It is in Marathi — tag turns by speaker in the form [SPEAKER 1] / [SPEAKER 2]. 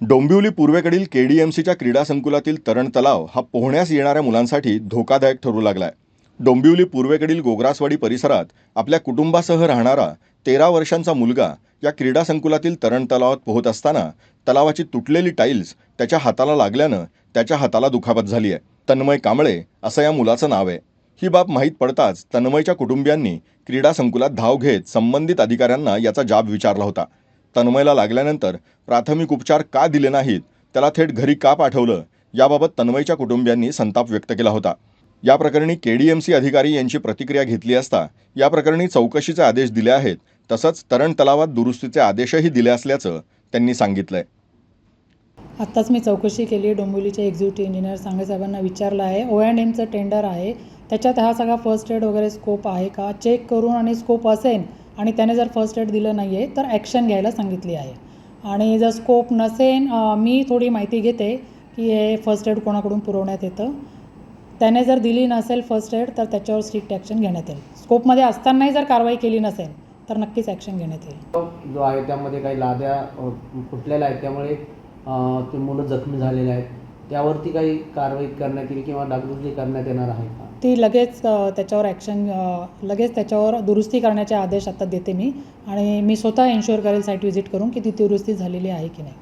[SPEAKER 1] डोंबिवली पूर्वेकडील केडीएमसीच्या क्रीडा संकुलातील तरण तलाव हा पोहण्यास येणाऱ्या मुलांसाठी धोकादायक ठरू लागलाय. डोंबिवली पूर्वेकडील गोग्रासवाडी परिसरात आपल्या कुटुंबासह राहणारा तेरा वर्षांचा मुलगा या क्रीडा संकुलातील तरण तलावात पोहत असताना तलावाची तुटलेली टाईल्स त्याच्या हाताला लागल्यानं त्याच्या हाताला दुखापत झाली आहे. तन्मय कांबळे असं या मुलाचं नाव आहे. ही बाब माहीत पडताच तन्मयच्या कुटुंबियांनी क्रीडा संकुलात धाव घेत संबंधित अधिकाऱ्यांना याचा जाब विचारला होता. तन्मयला लागल्यानंतर प्राथमिक उपचार का दिले नाहीत त्याला थेट घरी का पाठवलं याबाबत तन्मयच्या कुटुंबियांनी संताप व्यक्त केला होता. या प्रकरणी के डी एम सी अधिकारी यांची प्रतिक्रिया घेतली असता या प्रकरणी चौकशीचे आदेश दिले आहेत तसंच तरण तलावात दुरुस्तीचे आदेशही दिले असल्याचं त्यांनी सांगितलंय.
[SPEAKER 2] आत्ताच मी चौकशी केली डोंबिवलीचे एक्झिक्युटिव्ह इंजिनियर सांगे साहेबांना विचारलं आहे ओ अँड एमचं टेंडर आहे त्याच्यात हा सगळा फर्स्ट एड वगैरे स्कोप आहे का? चेक करून आणि स्कोप असेल आणि त्याने जर फर्स्ट एड दिलं नाही आहे तर ॲक्शन घ्यायला सांगितली आहे. आणि जर स्कोप नसेन मी थोडी माहिती घेते की हे फर्स्ट एड कोणाकडून पुरवण्यात येतं. त्याने जर दिली नसेल फर्स्ट एड तर त्याच्यावर स्ट्रिक्ट ॲक्शन घेण्यात येईल. स्कोपमध्ये असतानाही जर कारवाई केली नसेल तर नक्कीच ॲक्शन घेण्यात येईल.
[SPEAKER 3] जो आहे त्यामध्ये काही लाद्या फुटलेल्या आहेत. त्यामुळे ती मुलं जखमी झालेले आहेत. त्यावरती काही कारवाई करण्यात येईल किंवा डागडुजी करण्यात येणार आहे का?
[SPEAKER 2] ती लगेच त्याच्यावर ॲक्शन लगेच त्याच्यावर दुरुस्ती करण्याचे आदेश आता देते मी. आणि मी स्वतः इन्शुअर करेल साईट व्हिजिट करून की ती दुरुस्ती झालेली आहे की नाही.